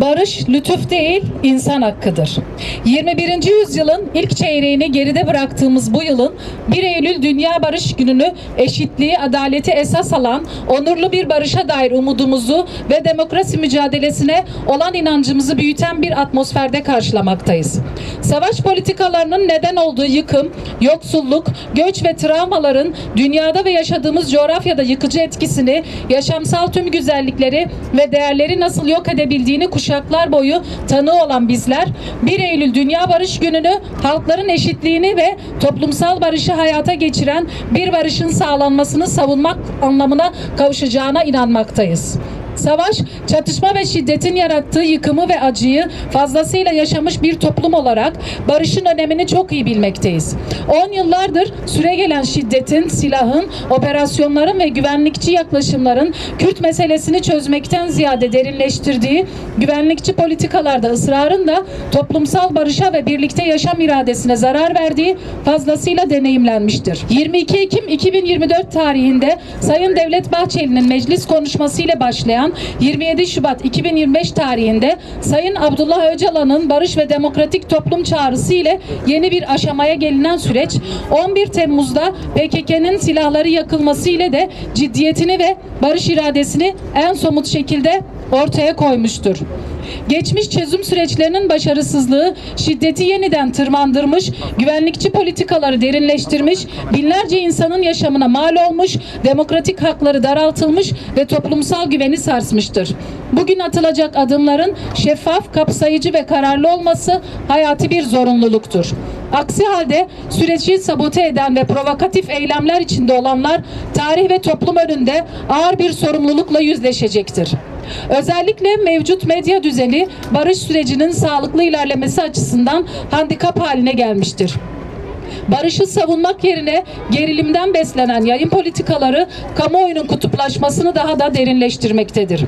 Barış lütuf değil, insan hakkıdır. 21. yüzyılın ilk çeyreğini geride bıraktığımız bu yılın 1 Eylül Dünya Barış Günü'nü eşitliği, adaleti esas alan onurlu bir barışa dair umudumuzu ve demokrasi mücadelesine olan inancımızı büyüten bir atmosferde karşılamaktayız. Savaş politikalarının neden olduğu yıkım, yoksulluk, göç ve travmaların dünyada ve yaşadığımız coğrafyada yıkıcı etkisini, yaşamsal tüm güzellikleri ve değerleri nasıl yok edebildiğini kuşaklar boyu tanığı olan bizler 1 Eylül Dünya Barış Günü'nü halkların eşitliğini ve toplumsal barışı hayata geçiren bir barışın sağlanmasını savunmak anlamına kavuşacağına inanmaktayız. Savaş, çatışma ve şiddetin yarattığı yıkımı ve acıyı fazlasıyla yaşamış bir toplum olarak barışın önemini çok iyi bilmekteyiz. 10 yıllardır süregelen şiddetin, silahın, operasyonların ve güvenlikçi yaklaşımların Kürt meselesini çözmekten ziyade derinleştirdiği güvenlikçi politikalarda ısrarın da toplumsal barışa ve birlikte yaşam iradesine zarar verdiği fazlasıyla deneyimlenmiştir. 22 Ekim 2024 tarihinde Sayın Devlet Bahçeli'nin meclis konuşmasıyla başlayan 27 Şubat 2025 tarihinde Sayın Abdullah Öcalan'ın barış ve demokratik toplum çağrısı ile yeni bir aşamaya gelinen süreç 11 Temmuz'da PKK'nın silahları yakılması ile de ciddiyetini ve barış iradesini en somut şekilde ortaya koymuştur. Geçmiş çözüm süreçlerinin başarısızlığı şiddeti yeniden tırmandırmış, güvenlikçi politikaları derinleştirmiş, binlerce insanın yaşamına mal olmuş, demokratik hakları daraltılmış ve toplumsal güveni sarsmıştır. Bugün atılacak adımların şeffaf, kapsayıcı ve kararlı olması hayati bir zorunluluktur. Aksi halde süreci sabote eden ve provokatif eylemler içinde olanlar tarih ve toplum önünde ağır bir sorumlulukla yüzleşecektir. Özellikle mevcut medya düzeni barış sürecinin sağlıklı ilerlemesi açısından handikap haline gelmiştir. Barışı savunmak yerine gerilimden beslenen yayın politikaları kamuoyunun kutuplaşmasını daha da derinleştirmektedir.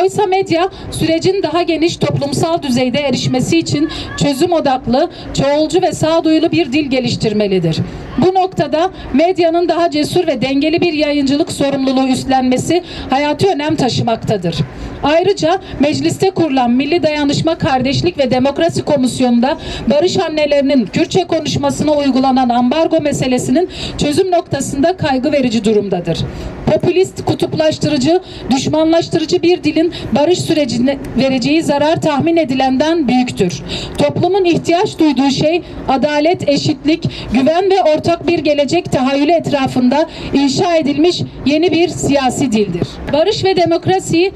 Oysa medya sürecin daha geniş toplumsal düzeyde erişmesi için çözüm odaklı, çoğulcu ve sağduyulu bir dil geliştirmelidir. Bu noktada medyanın daha cesur ve dengeli bir yayıncılık sorumluluğu üstlenmesi hayati önem taşımaktadır. Ayrıca mecliste kurulan Milli Dayanışma Kardeşlik ve Demokrasi Komisyonu'nda barış annelerinin Kürtçe konuşmasına uygulanan ambargo meselesinin çözüm noktasında kaygı verici durumdadır. Popülist, kutuplaştırıcı, düşmanlaştırıcı bir dilin barış sürecine vereceği zarar tahmin edilenden büyüktür. Toplumun ihtiyaç duyduğu şey adalet, eşitlik, güven ve ortak bir gelecek tahayyülü etrafında inşa edilmiş yeni bir siyasi dildir. Barış ve demokrasiyi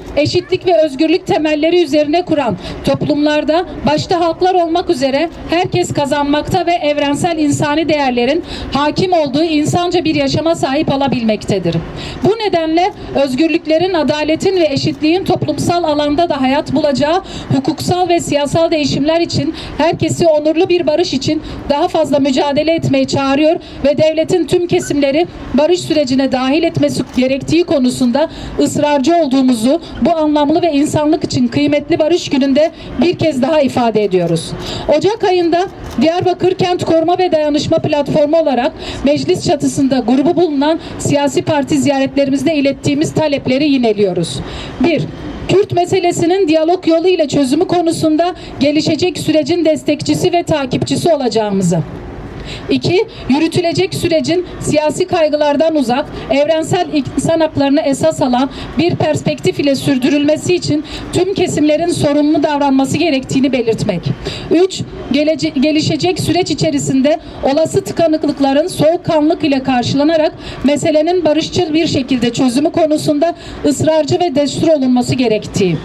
eşitlik ve özgürlük temelleri üzerine kuran toplumlarda başta halklar olmak üzere herkes kazanmakta ve evrensel insani değerlerin hakim olduğu insanca bir yaşama sahip olabilmektedir. Bu nedenle özgürlüklerin, adaletin ve eşitliğin toplumsal alanda da hayat bulacağı hukuksal ve siyasal değişimler için herkesi onurlu bir barış için daha fazla mücadele etmeye çağırıyor ve devletin tüm kesimleri barış sürecine dahil etmesi gerektiği konusunda ısrarcı olduğumuzu bu anlamlı ve insanlık için kıymetli barış gününde bir kez daha ifade ediyoruz. Ocak ayında Diyarbakır Kent Koruma ve Dayanışma Platformu olarak meclis çatısında grubu bulunan siyasi parti ziyaretlerimizde ilettiğimiz talepleri yineliyoruz. 1. Kürt meselesinin diyalog yolu ile çözümü konusunda gelişecek sürecin destekçisi ve takipçisi olacağımızı. İki, yürütülecek sürecin siyasi kaygılardan uzak, evrensel insan haklarını esas alan bir perspektif ile sürdürülmesi için tüm kesimlerin sorumlu davranması gerektiğini belirtmek. Üç, gelece- gelişecek süreç içerisinde olası tıkanıklıkların soğukkanlık ile karşılanarak meselenin barışçıl bir şekilde çözümü konusunda ısrarcı ve destur olunması gerektiği.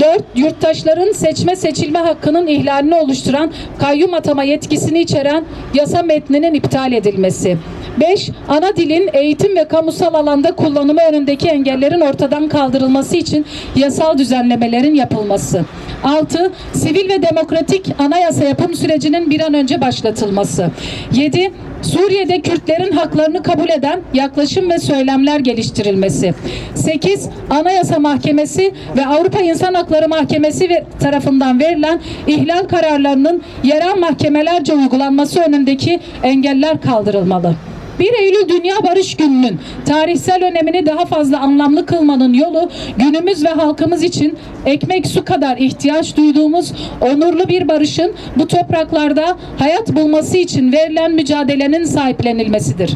4. Yurttaşların seçme seçilme hakkının ihlalini oluşturan kayyum atama yetkisini içeren yasa metninin iptal edilmesi. 5. Ana dilin eğitim ve kamusal alanda kullanımı önündeki engellerin ortadan kaldırılması için yasal düzenlemelerin yapılması. 6. Sivil ve demokratik anayasa yapım sürecinin bir an önce başlatılması. 7. Suriye'de Kürtlerin haklarını kabul eden yaklaşım ve söylemler geliştirilmesi. 8. Anayasa Mahkemesi ve Avrupa İnsan Hakları Mahkemesi tarafından verilen ihlal kararlarının yerel mahkemelerce uygulanması önündeki engeller kaldırılmalı. 1 Eylül Dünya Barış Günü'nün tarihsel önemini daha fazla anlamlı kılmanın yolu günümüz ve halkımız için ekmek su kadar ihtiyaç duyduğumuz onurlu bir barışın bu topraklarda hayat bulması için verilen mücadelenin sahiplenilmesidir.